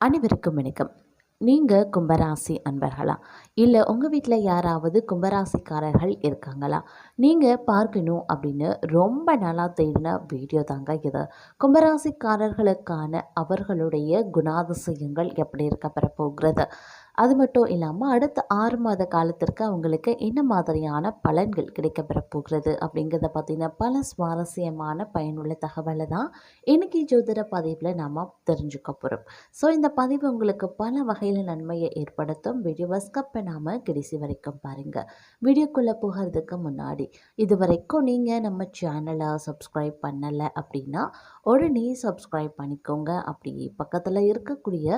அனைவருக்கும் வணக்கம். நீங்கள் கும்பராசி அன்பர்களா? இல்லை உங்கள் வீட்டில் யாராவது கும்பராசிக்காரர்கள் இருக்காங்களா? நீங்கள் பார்க்கணும் அப்படின்னு ரொம்ப நாளாக தேடின வீடியோ தாங்க இது. கும்பராசிக்காரர்களுக்கான அவர்களுடைய குணாதிசயங்கள் எப்படி இருக்கப்பெற போகிறது? அது மட்டும் இல்லாமல் அடுத்த ஆறு மாத காலத்திற்கு அவங்களுக்கு என்ன மாதிரியான பலன்கள் கிடைக்கப்பெற போகிறது அப்படிங்கிறத பற்றின பல சுவாரஸ்யமான பயனுள்ள தகவலை தான் இன்றைக்கி ஜோதிட பதிவில் நாம் தெரிஞ்சுக்க போகிறோம் ஸோ இந்த பதிவு உங்களுக்கு பல வகையில் நன்மையை ஏற்படுத்தும். வீடியோவை ஸ்கப் பண்ணாமல் கடைசி வரைக்கும் பாருங்கள் வீடியோக்குள்ளே போகிறதுக்கு முன்னாடி இது வரைக்கும் நீங்கள் நம்ம சேனலை சப்ஸ்கிரைப் பண்ணலை அப்படின்னா உடனே சப்ஸ்கிரைப் பண்ணிக்கோங்க. அப்படி பக்கத்தில் இருக்கக்கூடிய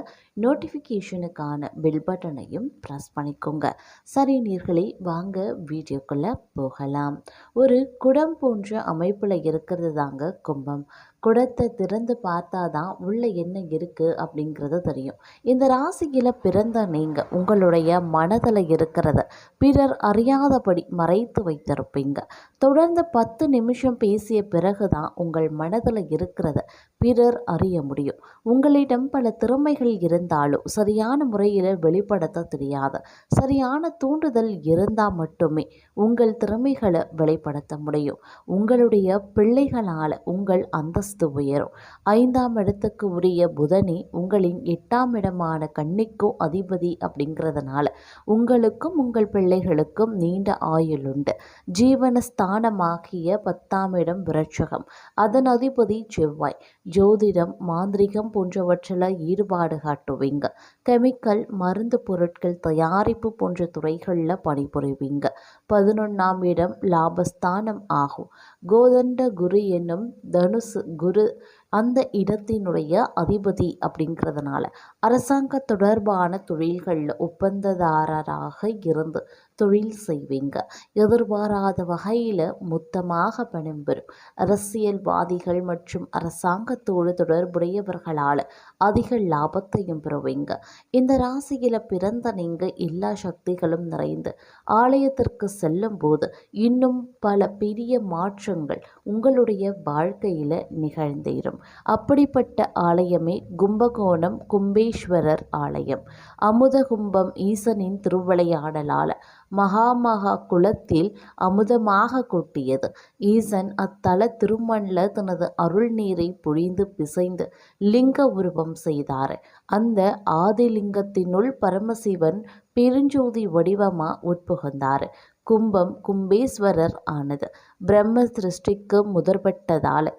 நோட்டிஃபிகேஷனுக்கான பில் பட்டனையும் ப்ரெஸ் பண்ணிக்கோங்க. சரி நீர்களே வாங்க வீடியோக்குள்ளே போகலாம். ஒரு குடம் போன்ற அமைப்பில் இருக்கிறது தாங்க கும்பம். குடத்தை திறந்து பார்த்தா தான் உள்ளே என்ன இருக்குது அப்படிங்கிறது தெரியும். இந்த ராசியில் பிறந்த நீங்கள் உங்களுடைய மனதில் இருக்கிறத பிறர் அறியாதபடி மறைத்து வைத்திருப்பீங்க. தொடர்ந்து பத்து நிமிஷம் பேசிய பிறகு தான் உங்கள் மனதில் இருக்கிறத பிறர் அறிய முடியும். உங்களிடம் பல திறமைகள் இருந்தாலும் சரியான முறையில் வெளிப்படுத்த தெரியாது. சரியான தூண்டுதல் இருந்தால் மட்டுமே உங்கள் திறமைகளை வெளிப்படுத்த முடியும். உங்களுடைய பிள்ளைகளால் உங்கள் அந்தஸ்து அந்தஸ்து உயரும். ஐந்தாம் இடத்துக்கு உரிய புதனி உங்களின் எட்டாம் இடமான கன்னிக்கும் அதிபதி அப்படிங்கிறதுனால உங்களுக்கும் உங்கள் பிள்ளைகளுக்கும் நீண்ட ஆயுள் உண்டு ஜீவனஸ்தானமாகிய பத்தாம் இடம் விரட்சகம். அதன் அதிபதி செவ்வாய். ஜோதிடம் மாந்திரிகம் போன்றவற்றில் ஈடுபாடு காட்டுவீங்க. கெமிக்கல் மருந்து பொருட்கள் தயாரிப்பு போன்ற துறைகளில் பணிபுரிவீங்க. பதினொன்றாம் இடம் லாபஸ்தானம் ஆகும். கோதண்ட குரு என்னும் தனுசு குரு அந்த இடத்தினுடைய அதிபதி அப்படிங்கிறதுனால. அரசாங்க தொடர்பான தொழில்களில் ஒப்பந்ததாரராக இருந்து தொழில் செய்வீங்க. எதிர்பாராத வகையில் மொத்தமாக பணம் பெறும். அரசியல்வாதிகள் மற்றும் அரசாங்கத்தோடு தொடர்புடையவர்களால் அதிக லாபத்தையும் பெறுவீங்க. இந்த ராசியில் பிறந்த நீங்கள் எல்லா சக்திகளும் நிறைந்து ஆலயத்திற்கு செல்லும் போது இன்னும் பல பெரிய மாற்றங்கள் உங்களுடைய வாழ்க்கையில் நிகழ்ந்தேறும். அப்படிப்பட்ட ஆலயமே கும்பகோணம் கும்பேஸ்வரர் ஆலயம். அமுதகும்பம் ஈசனின் திருவிளையாடலால் மகாமகா குலத்தில் அமுதமாக கொட்டியது. ஈசன் அத்தல திருமண்ல தனது அருள் நீரை பொழிந்து பிசைந்து லிங்க உருவம் செய்தார். அந்த ஆதிலிங்கத்தினுள் பரமசிவன் பெருஞ்சோதி வடிவமா உட்புகுந்தார். கும்பம் கும்பேஸ்வரர் ஆனது. பிரம்ம சிருஷ்டிக்கு முதற்பட்டதால்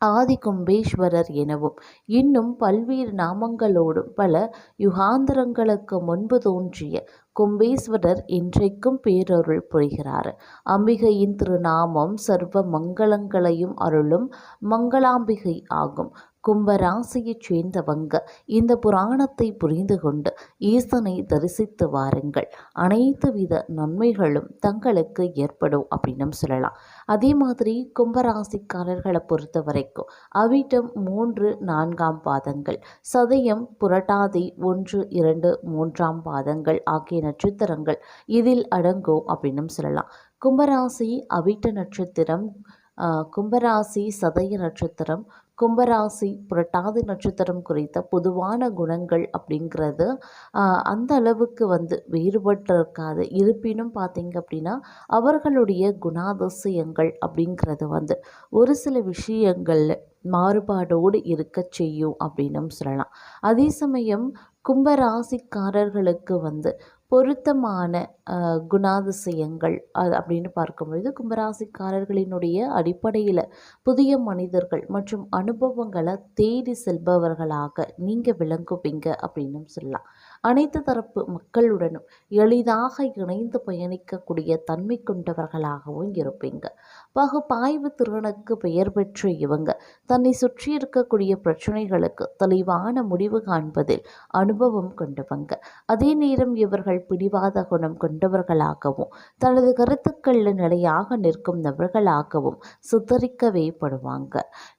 ஆதி கும்பேஸ்வரர் எனவும். இன்னும் பல்வேறு நாமங்களோடும் பல யுகாந்தரங்களுக்கு முன்பு தோன்றிய கும்பேஸ்வரர் இன்றைக்கும் பேரருள் புரிகிறார். அம்பிகையின் திருநாமம் சர்வ மங்களங்களையும் அருளும் மங்களாம்பிகை ஆகும். கும்பராசியைச் சேர்ந்தவங்க இந்த புராணத்தை புரிந்து கொண்டு ஈசனை தரிசித்து வாருங்கள். அனைத்து வித நன்மைகளும் தங்களுக்கு ஏற்படும் அப்படின்னு சொல்லலாம். அதே மாதிரி கும்பராசிக்காரர்களை பொறுத்த வரைக்கும் அவிட்டம் மூன்று நான்காம் பாதங்கள் சதயம் புரட்டாதி ஒன்று இரண்டு மூன்றாம் பாதங்கள் ஆகிய நட்சத்திரங்கள் இதில் அடங்கும் அப்படின்னு சொல்லலாம். கும்பராசி அவிட்ட நட்சத்திரம் கும்பராசி சதய நட்சத்திரம் கும்பராசி புரட்டாதி நட்சத்திரம் குறித்த பொதுவான குணங்கள் அப்படிங்கிறது அந்த அளவுக்கு வந்து வேறுபட்டு இருக்காது. இருப்பினும் பார்த்திங்க அப்படின்னா அவர்களுடைய குணாதிசயங்கள் அப்படிங்கிறது வந்து ஒரு சில விஷயங்களில் மாறுபாடோடு இருக்க செய்யும் அப்படின்னும் சொல்லலாம். அதே சமயம் கும்பராசிக்காரர்களுக்கு வந்து பொருத்தமான குணாதிசயங்கள் அது அப்படின்னு பார்க்கும்பொழுது கும்பராசிக்காரர்களினுடைய அடிப்படையில் புதிய மனிதர்கள் மற்றும் அனுபவங்களை தேடி செல்பவர்களாக நீங்கள் விளங்குவீங்க அப்படின்னும் சொல்லலாம். அனைத்து தரப்பு மக்களுடனும் எளிதாக இணைந்து பயணிக்கக்கூடிய தன்மை கொண்டவர்களாகவும் இருப்பீங்க. பகுப்பாய்வு திறனுக்கு பெயர் பெற்ற இவங்க தன்னை சுற்றி இருக்கக்கூடிய பிரச்சனைகளுக்கு தெளிவான முடிவு காண்பதில் அனுபவம் கொண்டவங்க. அதே நேரம் இவர்கள் பிடிவாத குணம் கொண்டவர்களாகவும் தனது கருத்துக்களில் நிலையாக நிற்கும் நபர்களாகவும் சித்தரிக்கவே படுவாங்க.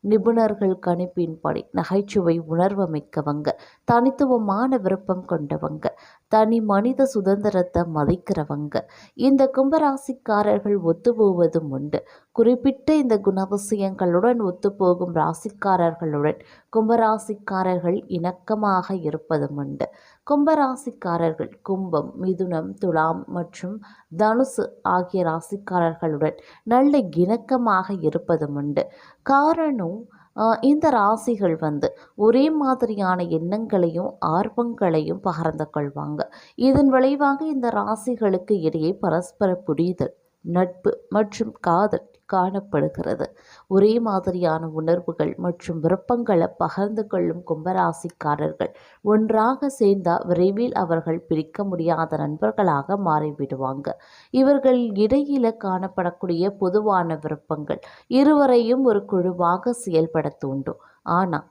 நிபுணர்கள் கணிப்பின்படி நகைச்சுவை உணர்வமைக்கவங்க தனித்துவமான விருப்பம் கொண்டவங்க. தனி மனித சுதந்திரத்தை மதிக்கிறவங்க. இந்த கும்பராசிக்காரர்கள் ஒத்துப்போவதும் உண்டு. குறிப்பிட்ட இந்த குணாதிசயங்களுடன் ஒத்துப்போகும் ராசிக்காரர்களுடன் கும்பராசிக்காரர்கள் இணக்கமாக இருப்பதும் உண்டு. கும்பராசிக்காரர்கள் கும்பம் மிதுனம் துலாம் மற்றும் தனுசு ஆகிய ராசிக்காரர்களுடன் நல்ல இணக்கமாக இருப்பதும் உண்டு. காரணம் இந்த ராசிகள் வந்து ஒரே மாதிரியான எண்ணங்களையும் ஆர்வங்களையும் பகிர்ந்து கொள்வாங்க. இதன் விளைவாக இந்த ராசிகளுக்கு இடையே பரஸ்பர புரிதல் நட்பு மற்றும் காதல் காணப்படுகிறது. ஒரே மாதிரியான உணர்வுகள் மற்றும் விருப்பங்களை பகிர்ந்து கொள்ளும் கும்பராசிக்காரர்கள் ஒன்றாக சேர்ந்தால் விரைவில் அவர்கள் பிரிக்க முடியாத நண்பர்களாக மாறிவிடுவாங்க. இவர்கள் இடையில காணப்படக்கூடிய பொதுவான விருப்பங்கள் இருவரையும் ஒரு குழுவாக செயல்பட தூண்டும் ஆனால்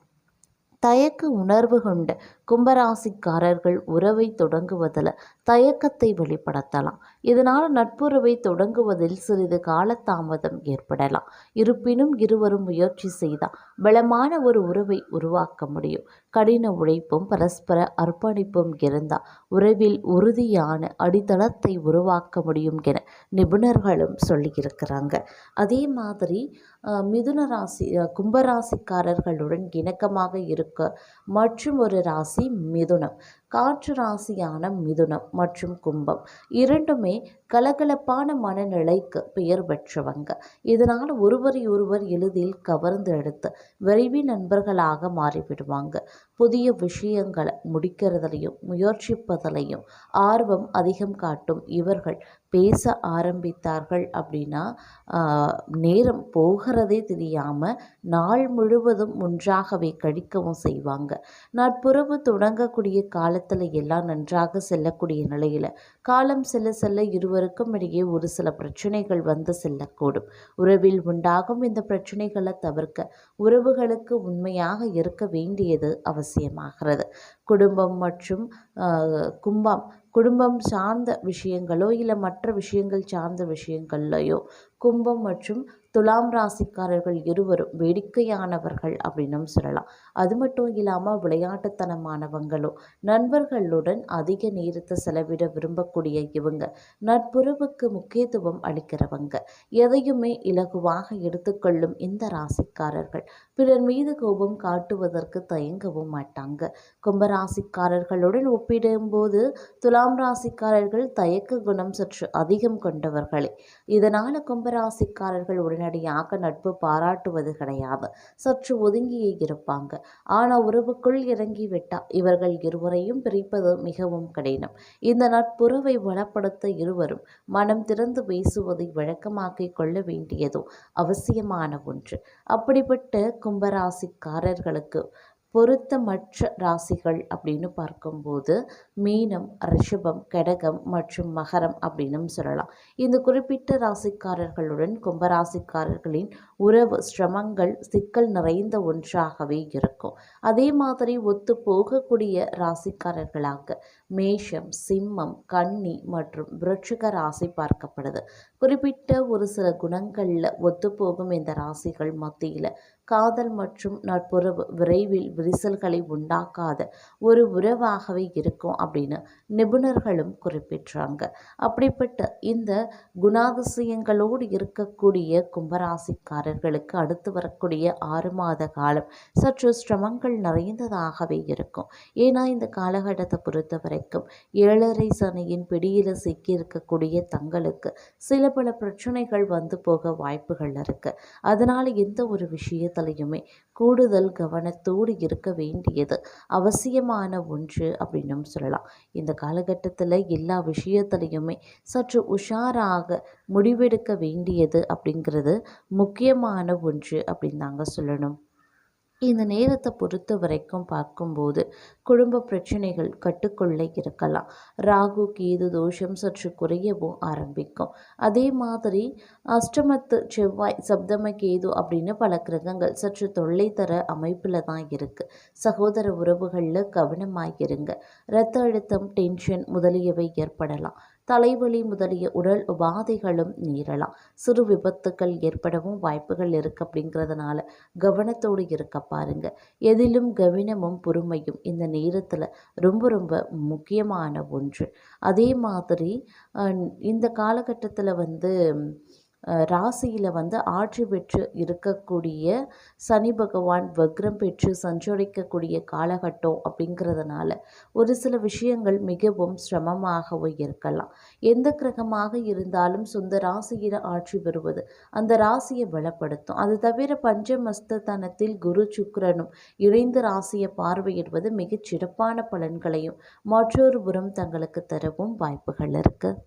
தயக்க உணர்வு கொண்ட கும்பராசிக்காரர்கள் உறவை தொடங்குவதில் தயக்கத்தை வெளிப்படுத்தலாம். இதனால் நட்புறவை தொடங்குவதில் சிறிது காலதாமதம் ஏற்படலாம். இருப்பினும் இருவரும் முயற்சி செய்தால் பலமான ஒரு உறவை உருவாக்க முடியும். கடின உழைப்பும் பரஸ்பர அர்ப்பணிப்பும் இருந்தால் உறவில் உறுதியான அடித்தளத்தை உருவாக்க முடியும் என நிபுணர்களும் சொல்லியிருக்கிறாங்க. அதே மாதிரி மிதுன ராசி கும்பராசிக்காரர்களுடன் இணக்கமாக இருக்க மற்றும் ஒரு ராசி மிதுனம் காற்று ராசியான மிதுனம் மற்றும் கும்பம். இரண்டுமே கலகலப்பான மனநிலைக்கு பெயர் பெற்றவங்க. இதனால் ஒருவரை ஒருவர் எளிதில் கவர்ந்து எடுத்து விரைவில் நண்பர்களாக மாறிவிடுவாங்க. புதிய விஷயங்களை முடிக்கிறதுலையும் முயற்சிப்பதிலையும் ஆர்வம் அதிகம் காட்டும் இவர்கள் பேச ஆரம்பித்தார்கள் அப்படின்னா நேரம் போகிறதே தெரியாமல் நாள் முழுவதும் ஒன்றாகவே கழிக்கவும் செய்வாங்க. நட்புறவு தொடங்கக்கூடிய கால காலத்தில் எல்லாம் நன்றாக செல்லக்கூடிய நிலையில். காலம் செல்ல செல்ல இருவருக்கும் இடையே ஒரு சில பிரச்சனைகள் வந்து செல்லக்கூடும். உறவில் உண்டாகும் இந்த பிரச்சனைகளை தவிர்க்க உறவுகளுக்கு உண்மையாக இருக்க வேண்டியது அவசியமாகிறது. குடும்பம் மற்றும் ஆஹ், கும்பம் குடும்பம் சார்ந்த விஷயங்களோ இல்லை மற்ற விஷயங்கள் சார்ந்த விஷயங்கள்லையோ கும்பம் மற்றும் துலாம் ராசிக்காரர்கள் இருவரும் வேடிக்கையானவர்கள் அப்படின்னும் சொல்லலாம். அது மட்டும் இல்லாமல் விளையாட்டுத்தனமானவங்களும் நண்பர்களுடன் அதிக நேரத்தை செலவிட விரும்பக்கூடிய இவங்க நட்புறவுக்கு முக்கியத்துவம் அளிக்கிறவங்க எதையுமே இலகுவாக எடுத்துக்கொள்ளும் இந்த ராசிக்காரர்கள். பிறர் மீது கோபம் காட்டுவதற்கு தயங்கவும் மாட்டாங்க. கும்பராசிக்காரர்களுடன் ஒப்பிடும்போது துலாம் ராசிக்காரர்கள் தயக்க குணம் சற்று அதிகம் கொண்டவர்களே. இதனால் கும்பராசிக்காரர்கள் உடனடியாக நட்பு பாராட்டுவது கிடையாது. சற்று ஒதுங்கியே இருப்பாங்க. ஆனால் உறவுக்குள் இறங்கி விட்டால் இவர்கள் இருவரையும் பிரிப்பது மிகவும் கடினம். இந்த நட்புறவை வளப்படுத்த இருவரும் மனம் திறந்து பேசுவதை வழக்கமாக்கிக் கொள்ள வேண்டியதும் அவசியமான ஒன்று. அப்படிப்பட்ட கும்பராசிக்காரர்களுக்கு பொருத்தமற்ற ராசிகள் அப்படின்னு பார்க்கும்போது மீனம் ரிஷபம் கடகம் மற்றும் மகரம் அப்படின்னும் சொல்லலாம். இந்த குறிப்பிட்ட ராசிக்காரர்களுடன் கும்பராசிக்காரர்களின் உறவு சிரமங்கள் சிக்கல் நிறைந்த ஒன்றாகவே இருக்கும். அதே மாதிரி ஒத்து போகக்கூடிய ராசிக்காரர்களாக மேஷம் சிம்மம் கன்னி மற்றும் விருட்சிக ராசி பார்க்கப்படுது. குறிப்பிட்ட ஒரு சில குணங்களில் ஒத்துப்போகும் இந்த ராசிகள் மத்தியில். காதல் மற்றும் நட்புறவு விரைவில் விரிசல்களை உண்டாக்காத ஒரு உறவாகவே இருக்கும் அப்படின்னு நிபுணர்களும் குறிப்பிட்றாங்க. அப்படிப்பட்ட இந்த குணாதிசயங்களோடு இருக்கக்கூடிய கும்பராசிக்காரர்களுக்கு அடுத்து வரக்கூடிய ஆறு மாத காலம் சற்று சிரமங்கள் நிறைந்ததாகவே இருக்கும். ஏன்னா இந்த காலகட்டத்தை பொறுத்தவரை வரைக்கும் ஏழரை சனியின் பிடியில் சிக்கியிருக்கக்கூடிய தங்களுக்கு சில பல பிரச்சனைகள் வந்து போக வாய்ப்புகள் இருக்கு. அதனால் எந்த ஒரு விஷயத்திலையுமே கூடுதல் கவனத்தோடு இருக்க வேண்டியது அவசியமான ஒன்று அப்படின்னும் சொல்லலாம். இந்த காலகட்டத்தில் எல்லா விஷயத்துலையுமே சற்று உஷாராக முடிவெடுக்க வேண்டியது அப்படிங்கிறது முக்கியமான ஒன்று அப்படின்னு தாங்க சொல்லணும். இந்த நேரத்தை பொறுத்த வரைக்கும் பார்க்கும்போது குடும்ப பிரச்சனைகள் கட்டுக்குள்ளே இருக்கலாம். ராகு கேது தோஷம் சற்று குறையவும் ஆரம்பிக்கும். அதே மாதிரி அஷ்டமத்து செவ்வாய் சப்தம கேது அப்படின்னு பல கிரகங்கள் சற்று தொல்லை தர அமைப்பில் தான் இருக்குது சகோதர உறவுகளில் கவனமாக இருங்க இரத்த அழுத்தம் டென்ஷன் முதலியவை ஏற்படலாம். தலைவலி முதலிய உடல் உபாதைகளும் நேரலாம். சிறு விபத்துக்கள் ஏற்படவும் வாய்ப்புகள் இருக்குது அப்படிங்கிறதுனால கவனத்தோடு இருக்க பாருங்க. எதிலும் கவனமும் பொறுமையும் இந்த நேரத்தில் ரொம்ப ரொம்ப முக்கியமான ஒன்று. அதே மாதிரி அஹ், இந்த காலகட்டத்தில் வந்து ராசியில் வந்து ஆட்சி பெற்று இருக்கக்கூடிய சனி பகவான் வக்ரம் பெற்று சஞ்சரிக்கக்கூடிய காலகட்டம் அப்படிங்கிறதுனால ஒரு சில விஷயங்கள் மிகவும் சிரமமாகவும் இருக்கலாம். எந்த கிரகமாக இருந்தாலும் சொந்த ராசியில் ஆட்சி பெறுவது அந்த ராசியை பலப்படுத்தும். அது தவிர பஞ்சமஸ்தனத்தில் குரு சுக்கரனும் இணைந்து ராசியை பார்வையிடுவது மிகச் சிறப்பான பலன்களையும் மற்றொரு புறம் தங்களுக்கு தரவும் வாய்ப்புகள் இருக்குது